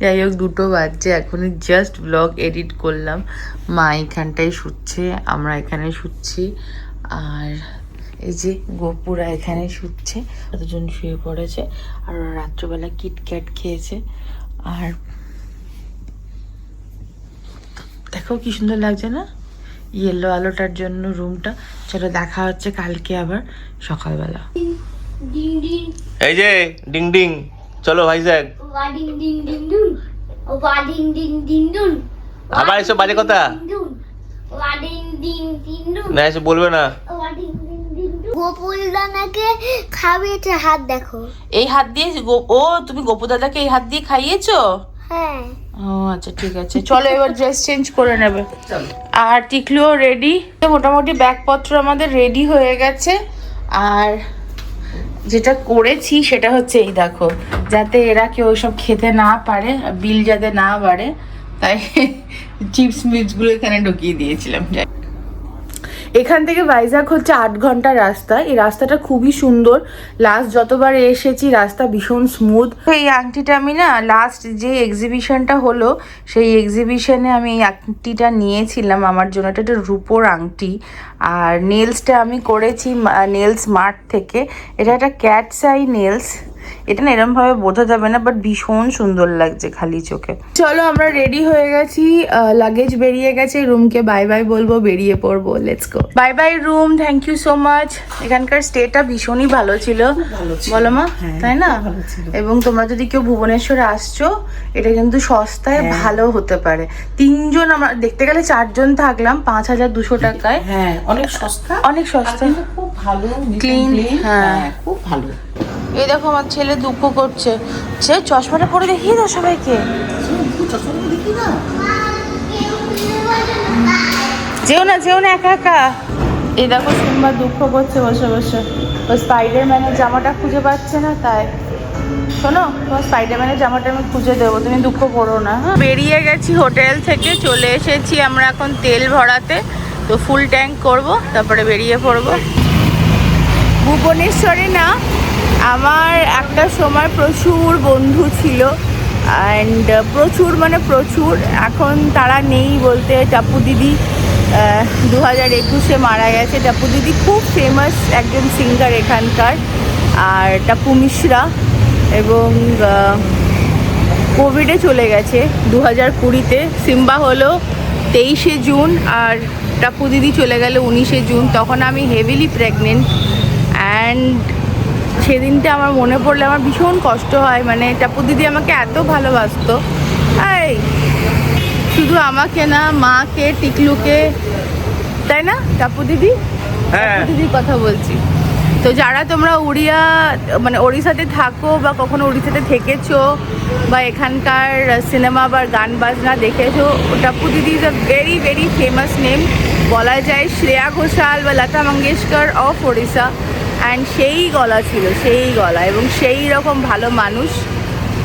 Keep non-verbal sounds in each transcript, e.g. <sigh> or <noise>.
যাই হোক দুটো বাজছে। এখনই জাস্ট ব্লগ এডিট করলাম। মা এখানটায় শুচ্ছে আমরা এখানে শুচ্ছি। আর এই যে গোপুরা এখানে শুচ্ছে এতজন শুয়ে পড়েছে আর রাত্রবেলা কিটক্যাট খেয়েছে। আর দেখো কি সুন্দর লাগছে না? ইয়েলো আলোটার জন্য রুমটা চলো দেখা হচ্ছে কালকে আবার সকালবেলা। ডিং ডিং এই যে ডিং ডিং চলো ডুন আবার এসব বাজে কথা? না এসে বলবে না। ওয়া ডিং ডিং ডিং ডুন গোপুল দানাকে খাবিয়েছে হাত দেখো। এই হাত দিয়ে গো- ও তুমি গোপু দাদাকে এই হাত দিয়ে খাইয়েছো? হ্যাঁ। ও আচ্ছা ঠিক আছে। চলো এবার ড্রেস চেঞ্জ করে নেবে। আর টিকলুও রেডি মোটামুটি ব্যাগপত্র আমাদের রেডি হয়ে গেছে। আর যেটা করেছি সেটা হচ্ছে এই দেখো, যাতে এরা কেউ সব খেতে না পারে বিল যাতে না বাড়ে, তাই <laughs> চিপস মিপসগুলো এখানে ঢুকিয়ে দিয়েছিলাম। যাই এখান থেকে ভাইজাগ হচ্ছে আট ঘণ্টা রাস্তা। এই রাস্তাটা খুবই সুন্দর। লাস্ট যতবার এসেছি, রাস্তা ভীষণ স্মুথ এই আংটিটা আমি না লাস্ট যে এক্সিবিশনটা হলো, সেই এক্সিবিশনে আমি এই আংটিটা নিয়েছিলাম আমার জন্য। এটা একটা রূপোর আংটি। আর নেলসটা আমি করেছি নেলস মার্ট থেকে। এটা একটা ক্যাটস আই নেলস এটা না এরকম ভাবে বোঝা যাবে না বাট ভীষণ সুন্দর লাগছে খালি চোখে। চলো আমরা রেডি হয়ে গেছি লাগেজ বেরিয়ে গেছে রুমকে বাই বাই বলব বেরিয়ে পড়ব let's go bye bye room thank you so much এখানকার স্টেটা ভীষণই ভালো ছিল। বলো মা তাই না? এবং তোমরা যদি কেউ ভুবনেশ্বরে আসছো এটা কিন্তু সস্তায় ভালো হতে পারে। তিনজন আমরা দেখতে গেলে চারজন থাকলাম পাঁচ হাজার দুশো টাকায়। হ্যাঁ অনেক সস্তা অনেক সস্তা। খুব ভালো ক্লিন হ্যাঁ। হ্যাঁ খুব ভালো। এই দেখো আমার ছেলে দুঃখ করছে। সে চশমাটা পরে দেখিয়ে দাও সবাইকে। যেও না যেও না, একা একা। এই দেখো সোমবার দুঃখ করছে বসে বসে। ও স্পাইডারম্যানের জামাটা খুঁজে পাচ্ছে না, তাই। শোনো, তোমার স্পাইডারম্যানের জামাটা আমি খুঁজে দেবো, তুমি দুঃখ করো না হ্যাঁ? বেরিয়ে গেছি হোটেল থেকে, চলে এসেছি আমরা এখন তেল ভরাতে। তো ফুল ট্যাঙ্ক করব, তারপরে বেরিয়ে পড়ব। ভুবনেশ্বরে না আমার একটা সময় প্রচুর বন্ধু ছিল অ্যান্ড প্রচুর মানে প্রচুর। এখন তারা নেই বলতে টাপু দিদি দু হাজার একুশে মারা গেছে। টাপু দিদি খুব ফেমাস একজন সিঙ্গার এখানকার, আর টাপু মিশ্রা, এবং কোভিডে চলে গেছে। দু হাজার কুড়িতে সিম্বা হলো তেইশে জুন, আর টাপু দিদি চলে গেল উনিশে জুন। তখন আমি হেভিলি প্রেগনেন্ট অ্যান্ড সেদিনটা আমার মনে পড়লে আমার ভীষণ কষ্ট হয়। মানে টাপু দিদি আমাকে এত ভালোবাসতো। এই শুধু আমাকে না মাকে টিকলুকে তাই না? টাপু দিদি হ্যাঁ। টাপু দিদির কথা বলছি। তো যারা তোমরা উড়িয়া মানে ওড়িশাতে থাকো বা কখনো উড়িষ্যাতে থেকেছো বা এখানকার সিনেমা বা গান বাজনা দেখেছ টাপু দিদি is a very very famous name বলা যায় শ্রেয়া ঘোষাল বা লতা মঙ্গেশকর অফ ওড়িশা। অ্যান্ড সেই গলা ছিল, সেই গলা এবং সেই রকম ভালো মানুষ।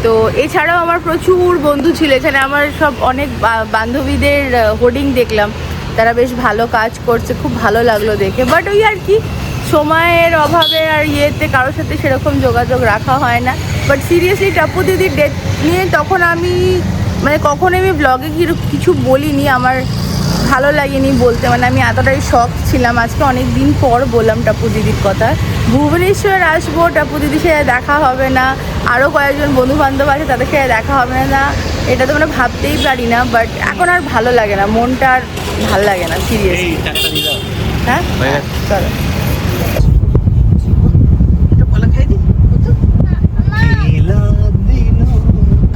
তো এছাড়াও আমার প্রচুর বন্ধু ছিল। এখানে আমার সব অনেক বান্ধবীদের হোর্ডিং দেখলাম। তারা বেশ ভালো কাজ করছে, খুব ভালো লাগল দেখে। বাট ওই আর কি, সময়ের অভাবে আর ইয়েতে কারোর সাথে সেরকম যোগাযোগ রাখা হয় না। বাট সিরিয়াসলি টাপু দিদির ডেথ নিয়ে তখন আমি মানে কখনো আমি ব্লগে কিছু বলিনি। আমার ভালো লাগেনি বলতে মানে আমি এতটাই শখ ছিলাম। আজকে অনেক দিন পর বললাম টাপু দিদির কথা। ভুবনেশ্বর আসব টাপু দিদির সাথে দেখা হবে না। আরও কয়েকজন বন্ধু বান্ধব আছে তাদের সাথে দেখা হবে না। এটা তো মানে ভাবতেই পারি না বাট এখন আর ভালো লাগে না মনটা আর ভালো লাগে না সিরিয়াসলি দাও হ্যাঁ? চলো। এটা কলা খাই দি কত?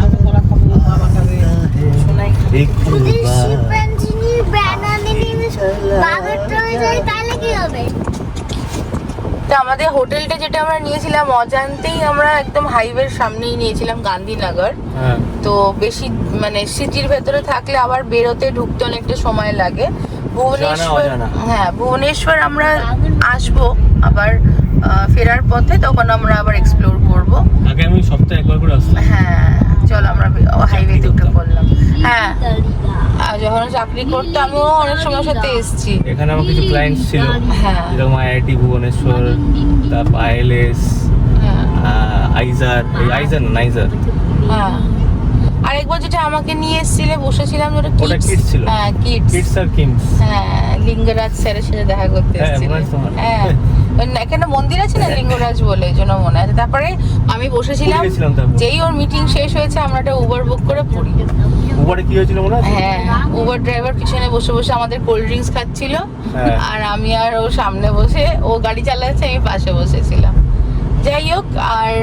আচ্ছা, কলা খাব, আমার কাছে শোনাই। যদি শিম্পাঞ্জিনি ব্যানানা নিয়ে বাঘেরটা হয়ে যায় তাহলে কি হবে? আমাদের হোটেলটা যেটা আমরা নিয়েছিলাম অজান্তেই আমরা একদম হাইওয়ের সামনেই নিয়েছিলাম গান্ধীনগর। হ্যাঁ। তো বেশি মানে সিটির ভেতরে থাকলে আবার বেরোতে ঢুকতে অনেকটা সময় লাগে। ভুবনেশ্বর হ্যাঁ ভুবনেশ্বর আমরা আসব আবার ফেরার পথে তখন আমরা আবার এক্সপ্লোর করব। আগে আমি সপ্তাহে একবার করে আসতাম হ্যাঁ। চল আমরা হাইওয়েতে উঠে পড়লাম হ্যাঁ। আর যখন চাকরি করতাম আমিও অনেক সময় সাথে এসেছি। এখানে আমার কিছু ক্লায়েন্টস ছিল। হ্যাঁ। যেরকম আইআইটি ভুবনেশ্বর তারপর আইএলএস হ্যাঁ। আইজার। এই আইজার না নাইজার? হ্যাঁ। আরেকবার যেটা আমাকে নিয়ে এসেছিলে বসেছিলাম ওটা ওটা কিডস ছিল। হ্যাঁ কিডস কিডস আর কিংস হ্যাঁ লিঙ্গরাজ স্যারের সাথে দেখা করতে এসেছিলে। আছে তোমার। হ্যাঁ। এখানে মন্দির আছে না লিঙ্গরাজ বলে এই জন্য মনে আছে। তারপরে আমি বসেছিলাম। যেই ওর মিটিং শেষ হয়েছে আমরা একটা উবার বুক করে পড়ি। উপরে কি হয়েছিল মনে আছে? হ্যাঁ উবার ড্রাইভার পিছনে বসে বসে আমাদের কোল্ড ড্রিঙ্কস খাচ্ছিল। হ্যাঁ। আর আমি আর ও সামনে বসে ও গাড়ি চালাচ্ছে আমি পাশে বসেছিলাম। যাই হোক আর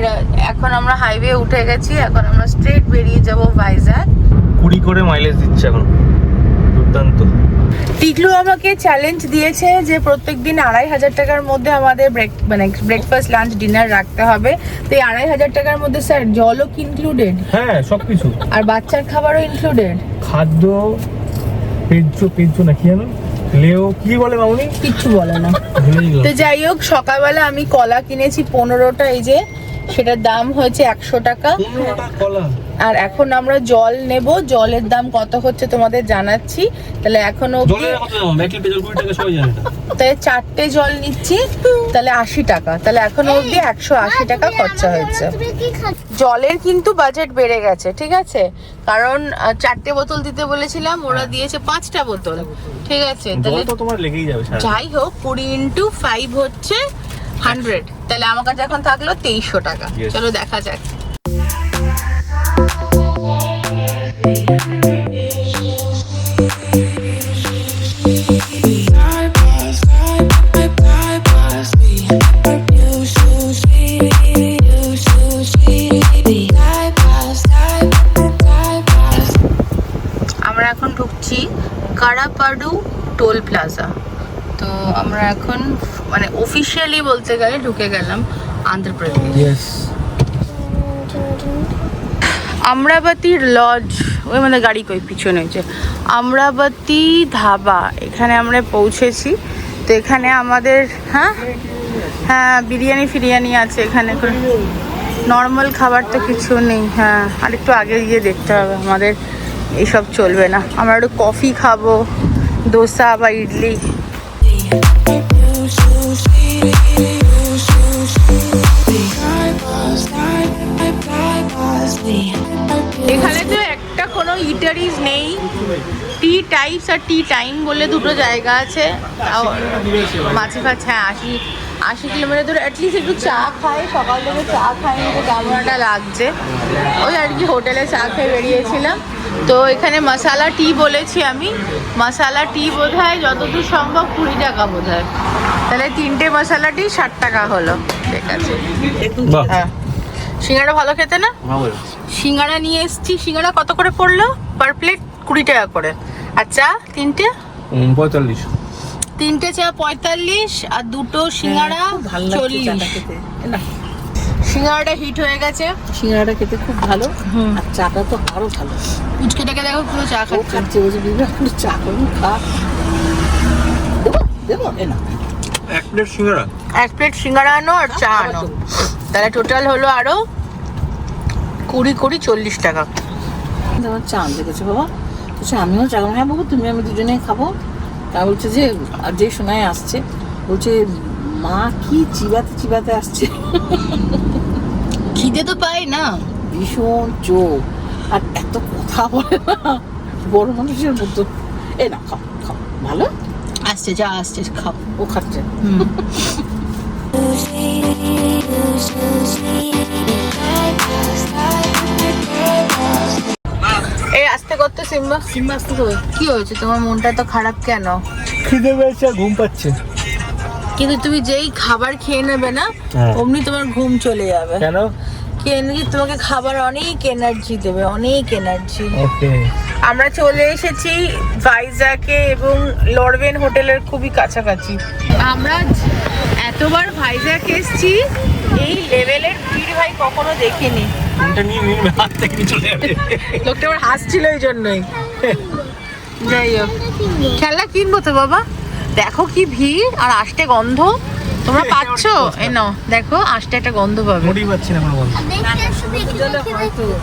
এখন আমরা হাইওয়ে উঠে গেছি এখন আমরা স্ট্রেট বেরিয়ে যাব ভাইজাগ কুড়ি করে মাইলেজ দিচ্ছে এখন। দুর্দান্ত। টিকলু আমাকে চ্যালেঞ্জ দিয়েছে যে প্রত্যেক দিন আড়াই হাজার টাকার মধ্যে আমাদের ব্রেক মানে ব্রেকফাস্ট লাঞ্চ ডিনার রাখতে হবে। তো এই আড়াই হাজার টাকার মধ্যে স্যার জলও কি ইনক্লুডেড হ্যাঁ সবকিছু। আর বাচ্চার খাবারও ইনক্লুডেড খাদ্য পেঁচু পেঁচু না কি জানো লেও কি বলে মামুনি? কিচ্ছু বলে না। তো যাই হোক সকালবেলা আমি কলা কিনেছি পনেরোটা এই যে সেটার দাম হয়েছে একশো টাকা। কলা? আর এখন আমরা জল নেব। জলের দাম কত হচ্ছে তোমাদের জানাচ্ছি। তাহলে এখন তাহলে চারটে জল নিচ্ছি তাহলে আশি টাকা। তাহলে এখন অব্দি একশো আশি টাকা খরচা হয়েছে। জলের কিন্তু বাজেট বেড়ে গেছে ঠিক আছে? কারণ চারটে বোতল দিতে বলেছিলাম ওরা দিয়েছে পাঁচটা বোতল ঠিক আছে? তাহলে তোমার লেগেই যাবে যাই হোক কুড়ি ইন্টু ফাইভ হচ্ছে হান্ড্রেড তাহলে আমার কাছে এখন থাকল তেইশশো টাকা. চলো দেখা যাক। Karapadu toll plaza. তো আমরা এখন মানে অফিসিয়ালি বলতে গেলে ঢুকে গেলাম অন্ধ্রপ্রদেশ ইয়েস আমরাবতীর লজ ওই মানে গাড়ি কই, পিছনে হয়েছে আমরাবতী ধাবা, এখানে আমরা পৌঁছেছি। তো এখানে আমাদের হ্যাঁ? হ্যাঁ বিরিয়ানি ফিরিয়ানি আছে এখানে নর্মাল খাবার তো কিছু নেই হ্যাঁ। আর একটু আগে গিয়ে দেখতে হবে, আমাদের এইসব চলবে না। আমরা একটু কফি খাব, দোসা বা ইডলি। ইটারিজ নেই। টি টাইপস আর টি টাইম বলে দুটো জায়গা আছে। মাঝে ফাছে হ্যাঁ আশি আশি কিলোমিটার ধরে অ্যাটলিস্ট একটু চা খাই। সকাল থেকে চা খাই তো কেমন একটা লাগছে। ওই আর কি হোটেলে চা খেয়ে বেরিয়েছিলাম। তো এখানে মশালা টি বলেছি আমি। মশালা টি বোধ হয় যতদূর সম্ভব কুড়ি টাকা বোধ হয় তাহলে তিনটে মশালা টি ষাট টাকা হলো। ঠিক আছে। হ্যাঁ। সিঙ্গাড়া ভালো খেতে না? ভালো সিঙ্গাড়া নিয়ে এসেছি। সিঙ্গাড়া কত করে পড়ল? পার প্লেট কুড়ি টাকা করে। আচ্ছা তিনটে? পঁয়তাল্লিশ। তিনটে চা পঁয়তাল্লিশ আর দুটো সিঙ্গাড়া খুব চল্লিশ। খেতে না? সিঙ্গাড়াটা হিট হয়ে গেছে। সিঙ্গাড়াটা খেতে খুব ভালো হুম। আর চাটা তো আরও ভালো। উচকেটাকে দেখো পুরো চা খাচ্ছে। বলছে দিদি একটু চা করুন খা। দেবো দেবো এ না এক প্লেট সিঙ্গারা? এক প্লেট সিঙ্গাড়া আনো আর চা আনো। তাহলে টোটাল হলো আরও কুড়ি কুড়ি চল্লিশ টাকা। তোমার চা আনতে বাবা? বলছে আমিও চা খাব। হ্যাঁ বাবু তুমি আমি দুজনেই খাব। তা বলছে যে আর যে শোনায় আসছে বলছে মা কি চিবাতে চিবাতে আসছে? খিদে তো পাই না। ভীষণ চোখ। আর এত কথা বলে না বড় মানুষের মতো। এ না খাও খাও। ভালো? আসছে যা আসছে খাও। ও খাচ্ছে। এই আসতে করতে সিম্বা। সিম্বা আসতে করো। কি হয়েছে? তোমার মনটা তো খারাপ কেন? খিদে পেয়েছে ঘুম পাচ্ছে। কিন্তু তুমি যেই খাবার খেয়ে নেবে না হ্যাঁ। অমনি তোমার ঘুম চলে যাবে। কেন? কেন কি তোমাকে খাবার অনেক এনার্জি দেবে অনেক এনার্জি আমরা চলে এসেছি ভাইজাকে এবং লরবেন হোটেলের খুবই কাছাকাছি। আমরা এতবার ভাইজাক এসেছি এই লেভেলের ভিড় ভাই কখনো দেখিনি। ফোনটা নিয়ে নিয়ে হাত থেকে চলে যাবে। লোকটা আবার হাসছিল এই জন্যই। যাই হোক। খেলনা কিনবো তো বাবা। দেখো কি ভিড় আর আসতে গন্ধ। তোমরা পাচ্ছ? এই নাও দেখো আসতে একটা গন্ধ পাবে। মোটেই পাচ্ছি না কোনো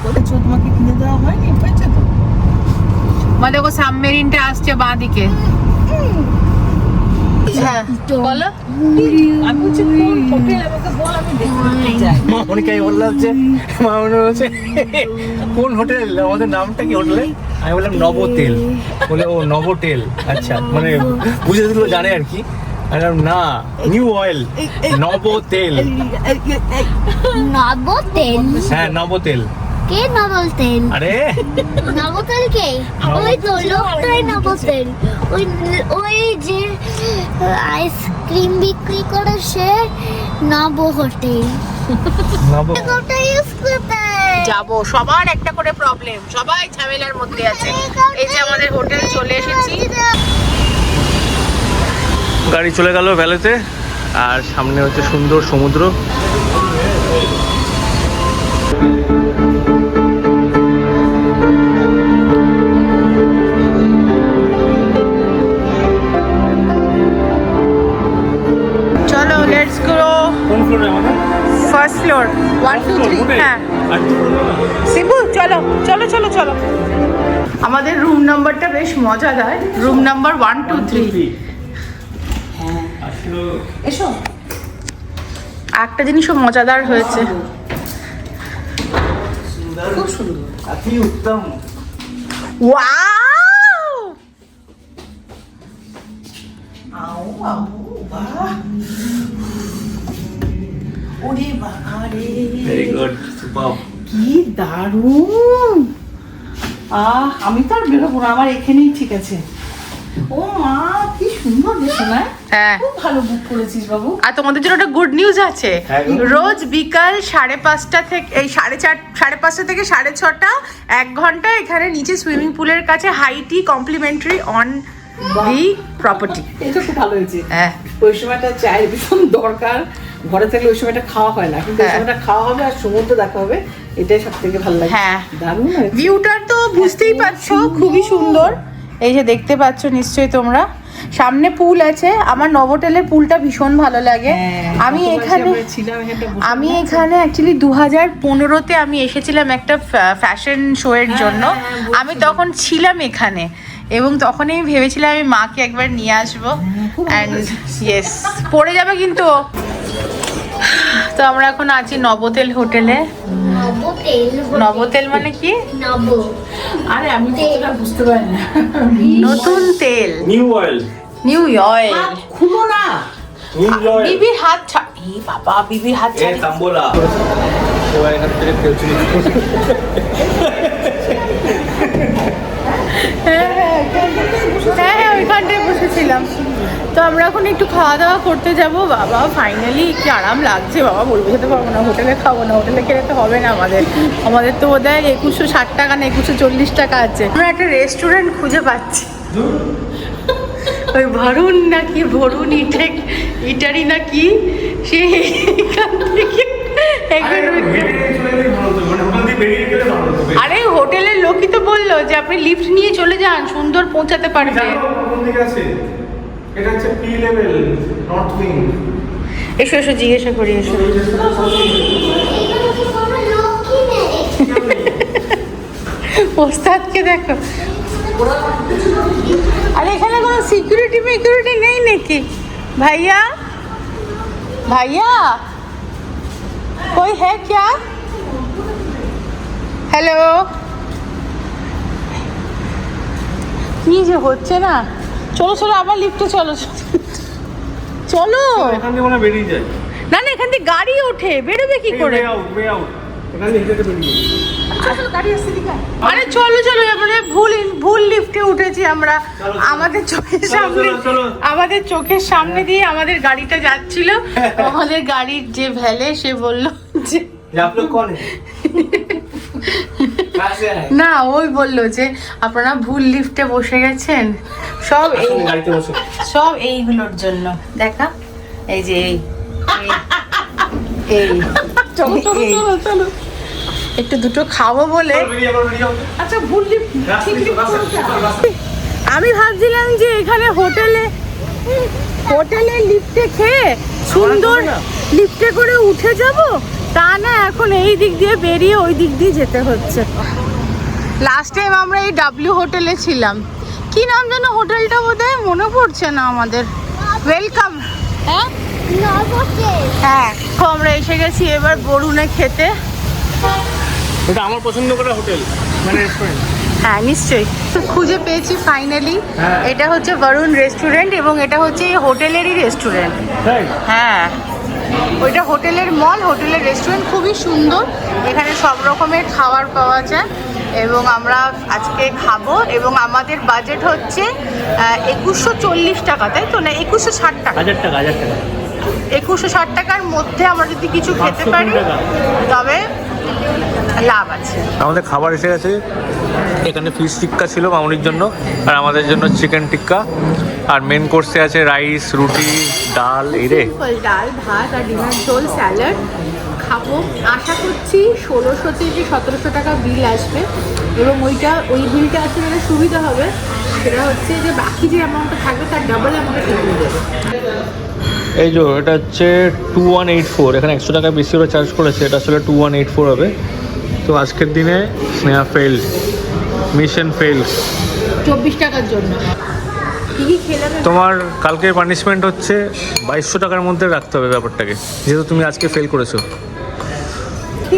ওদের চোদ্দমাকে কিনে দেওয়া হয়নি হয়েছে তো মানে দেখো সাবমেরিনটা আসছে বাঁ দিকে। মা মনিকাই বললাম যে মা মনে হচ্ছে কোন হোটেল? আমাদের নামটা কি হোটেলে? আমি বললাম নবতেল। বলে ও নবটেল আচ্ছা মানে বুঝে দিল জানে আর কি। আমি না নিউ অয়েল নবতেল। নবতেল? হ্যাঁ নবতেল। কে নবতেল আরে। নবতেল কে? ওই তো লোকটাই নবতেল ওই ওই যে আইসক্রিম বিক্রি করে সে নব হোটেল ইউজ করতে? যাব। সবার একটা করে প্রবলেম সবাই ঝামেলার মধ্যে আছে। এই যে আমাদের হোটেল চলে এসেছি। গাড়ি চলে গেল ভ্যালেতে। আর সামনে হচ্ছে সুন্দর সমুদ্র। চলো লেটস গো আমাদের? First floor one two three হ্যাঁ। শিবু চলো চলো চলো চলো। আমাদের রুম নাম্বারটা বেশ মজাদার। Room number one two three এসো। একটা জিনিসও মজাদার হয়েছে। খুব সুন্দর। অতি উত্তম। ওয়াও! আও আও বাহ। ওরে বাবা রে ভেরি গুড সুপার কি দারুণ। আহ আমি তো আর বেরোবো না আমার এখানেই ঠিক আছে। ও মা কি সুন্দর রে শোনা হ্যাঁ। খুব ভালো বুক করেছিস বাবু। আর তোমাদের জন্য একটা গুড নিউজ আছে। হ্যাঁ রোজ বিকাল সাড়ে পাঁচটা থেকে এই সাড়ে চার সাড়ে পাঁচটা থেকে সাড়ে ছটা এক ঘণ্টা এখানে নিচে সুইমিং পুলের কাছে high tea complimentary on the property এটা খুব ভালো হয়েছে। হ্যাঁ। ওই সময়টা চায়ের ভীষণ দরকার। ঘরে থাকলে ওই সময়টা খাওয়া হয় না কিন্তু ওই হ্যাঁ। সময়টা খাওয়া হবে আর সমুদ্র দেখা হবে এটাই সব থেকে ভালো লাগে। হ্যাঁ। দারুণ ভিউটার তো বুঝতেই পারছ খুবই সুন্দর। এই যে দেখতে পাচ্ছ নিশ্চয়ই তোমরা। সামনে পুল আছে। আমার নভোটেলের পুলটা ভীষণ ভালো লাগে। হ্যাঁ, আমি এখানে আমি এখানে অ্যাকচুয়ালি দু হাজার পনেরোতে আমি এসেছিলাম একটা ফ্যাশন শো এর হ্যাঁ, জন্য। হ্যাঁ। আমি তখন ছিলাম এখানে। এবং তখন আমি ভেবেছিলাম আমি মাকে একবার নিয়ে আসব। অ্যান্ড ইয়েস পড়ে যাবে কিন্তু তো আমরা এখন আছি নবতেল হোটেলে। নবতেল মানে কি নব আরে আমি তো বুঝতে পারি না নতুন তেল নিউ অয়েল নিউ অয়েল খুলো না বিবির হাত এই বাবা বিবির হাত এ ছাড়ি তাম্বোলা হ্যাঁ বসেছিলাম তো আমরা এখন একটু খাওয়া দাওয়া করতে যাব। বাবা ফাইনালি কি আরাম লাগছে। বাবা বলব খেতে পারব না হোটেলে খাব না হোটেলে খেলে তো হবে না আমাদের। আমাদের তো বোধ হয় একুশশো ষাট টাকা না একুশশো চল্লিশ টাকা আছে। আমরা একটা রেস্টুরেন্ট খুঁজে পাচ্ছি। ওই ভরুন নাকি ভরুন ইটে ইটারি নাকি সে এখান থেকে। আরে হোটেলের লোকই তো বলল যে আপনি লিফট নিয়ে চলে যান সুন্দর পৌঁছাতে পারবে। এটা হচ্ছে পি লেভেল নর্থ উইং এসো এসো জিজ্ঞাসা করি এসো। <laughs> ওস্তাদকে দেখো। আরে এখানে কোনো সিকিউরিটি মিকিউরিটি নেই নাকি? ভাইয়া? ভাইয়া? কই হ্যাঁ क्या হ্যালো। কি যে হচ্ছে না? চলো চলো আবার লিফটে চলো চলো। মনে হয় না না এখান থেকে গাড়ি ওঠে বেরোবে কি করে। আরে চলো চলো আমরা ভুল ভুল লিফটে উঠেছি আমরা। আমাদের চোখের সামনে। আমাদের চোখের সামনে দিয়ে আমাদের গাড়িটা যাচ্ছিল। আমাদের গাড়ির যে ভ্যালে সে বলল যে <laughs> না ওই বলল যে আপনারা ভুল লিফটে বসে গেছেন? সব এই সব এইগুলোর জন্য। দেখা এই যে এই এই একটু দুটো খাব বলে। আচ্ছা ভুল আমি ভাবছিলাম যে এখানে হোটেলে হোটেলে লিফটে খেয়ে সুন্দর লিফটে করে উঠে যাব? তা না এখন এই দিক দিয়ে বেরিয়ে ওই দিক দিয়ে যেতে হচ্ছে। লাস্ট টাইম আমরা এই ডাব্লিউ হোটেলে ছিলাম। কি নাম যেন হোটেলটা বোধহয়? মনে পড়ছে না আমাদের। ওয়েলকাম হ্যাঁ? হ্যাঁ আমরা এসে গেছি এবার বরুণে খেতে। এটা আমার পছন্দ করা হোটেল মানে রেস্টুরেন্ট হ্যাঁ নিশ্চয়ই। খুঁজে পেয়েছি ফাইনালি হ্যাঁ। এটা হচ্ছে বরুণ রেস্টুরেন্ট এবং এটা হচ্ছে এই হোটেলেরই রেস্টুরেন্ট হ্যাঁ। ওইটা হোটেলের মল হোটেলের রেস্টুরেন্ট খুবই সুন্দর। এখানে সব রকমের খাবার পাওয়া যায় এবং আমরা আজকে খাব এবং আমাদের বাজেট হচ্ছে একুশশো চল্লিশ টাকা তাই তো? না একুশশো ষাট টাকা। হাজার টাকা হাজার টাকা। একুশশো ষাট টাকার মধ্যে আমরা যদি কিছু খেতে পারি তবে লাভ আছে। আমাদের খাবার এসে গেছে। এখানে ফিশ টিক্কা ছিল মামুনির জন্য আর আমাদের জন্য চিকেন টিক্কা। আর মেন কোর্সে আছে রাইস রুটি ডাল এই রে। ডাল ভাত আর ডিমের ঝোল স্যালাড। খাব। আশা করছি ষোলোশো থেকে সতেরোশো টাকা বিল আসবে। এবং ওইটা ওই বিলটা আসলে যেটা সুবিধা হবে। সেটা হচ্ছে যে বাকি যে অ্যামাউন্টটা থাকবে তার ডাবল দেবে। এই যে এটা হচ্ছে টু ওয়ান এইট ফোর এখানে একশো টাকা বেশি ওরা চার্জ করেছে। এটা আসলে টু ওয়ান এইট ফোর হবে। তো আজকের দিনে স্নেহা ফেল মিশন ফেল চব্বিশ টাকার জন্য। তোমার কালকের পানিশমেন্ট হচ্ছে বাইশশো টাকার মধ্যে রাখতে হবে ব্যাপারটাকে যেহেতু তুমি আজকে ফেল করেছ।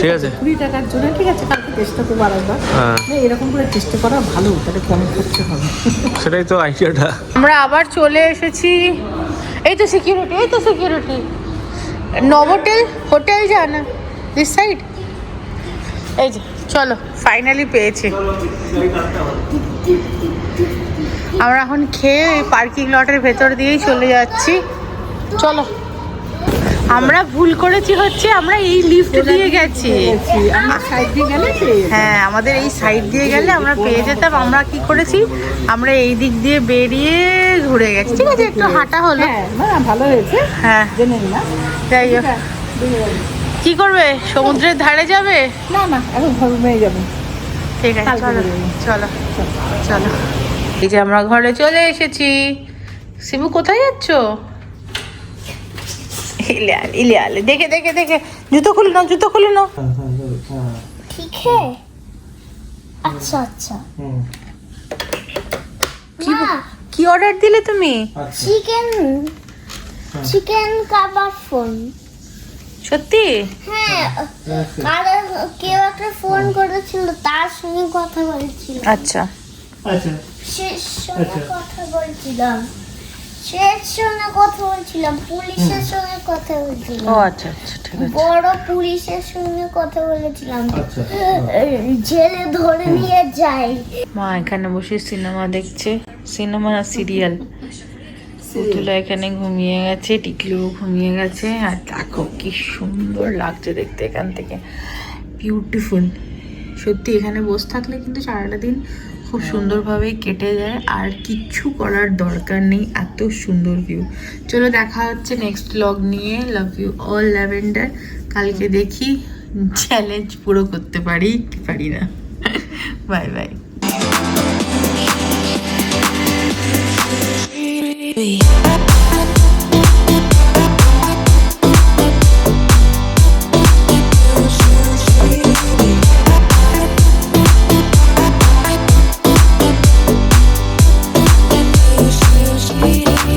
ঠিক আছে কুড়ি টাকার জন্য ঠিক আছে কালকে চেষ্টা করব আরেকবার এরকম করে চেষ্টা করা ভালো তাহলে কম করতে হবে। সেটাই তো আইডিয়াটা আমরা আবার চলে এসেছি। এই তো সিকিউরিটি এই তো সিকিউরিটি নভোটেল হোটেল জানা দিস সাইড এই যে। চলো ফাইনালি পেয়েছি। আমরা এখন খেয়ে পার্কিং লটের ভেতর দিয়েই চলে যাচ্ছি। চলো আমরা ভুল করেছি হচ্ছে আমরা এই লিফট দিয়ে গেছি। হ্যাঁ আমাদের এই সাইড দিয়ে গেলে আমরা পেয়ে যেতাম। আমরা কি করেছি? আমরা এই দিক দিয়ে বেরিয়ে ঘুরে গেছি। ঠিক আছে একটু হাঁটা হলো। হ্যাঁ ভালো হয়েছে। হ্যাঁ। যাই হোক। কি করবে? সমুদ্রের ধারে যাবে? না না এখন মেয়ে যাবে। ঠিক আছে চলো চলো চলো। এই যে আমরা ঘরে চলে এসেছি। শিবু কোথায় যাচ্ছ? দেখে দেখে দেখে। জুতো খুলে নাও জুতো খুলে নাও। হ্যাঁ, হ্যাঁ, হ্যাঁ, ঠিক? আচ্ছা আচ্ছা। কি কি অর্ডার দিলে তুমি? চিকেন চিকেন কাবাব ফোন সত্যি? হ্যাঁ কেউ একটা ফোন করেছিল তার সঙ্গে কথা বলছিল। আচ্ছা। শেষ সঙ্গে কথা বলছিলাম। শেষ সঙ্গে কথা বলছিলাম পুলিশের সঙ্গে কথা ও আচ্ছা আচ্ছা ঠিক আছে। বড় পুলিশের সঙ্গে কথা বলেছিলাম। জেলে ধরে নিয়ে যাই। মা এখানে বসে সিনেমা দেখছে। Cinema serial. পুতুলা এখানে ঘুমিয়ে গেছে টিকলুও ঘুমিয়ে গেছে। আর দেখো কি সুন্দর লাগছে দেখতে এখান থেকে। বিউটিফুল সত্যি এখানে বসে থাকলে কিন্তু সারাটা দিন খুব সুন্দরভাবে কেটে যায়। আর কিচ্ছু করার দরকার নেই এত সুন্দর ভিউ চলো দেখা হচ্ছে নেক্সট ব্লগ নিয়ে। লাভ ইউ অল ল্যাভেন্ডার কালকে দেখি চ্যালেঞ্জ পুরো করতে পারি কি পারি না। <laughs> Bye bye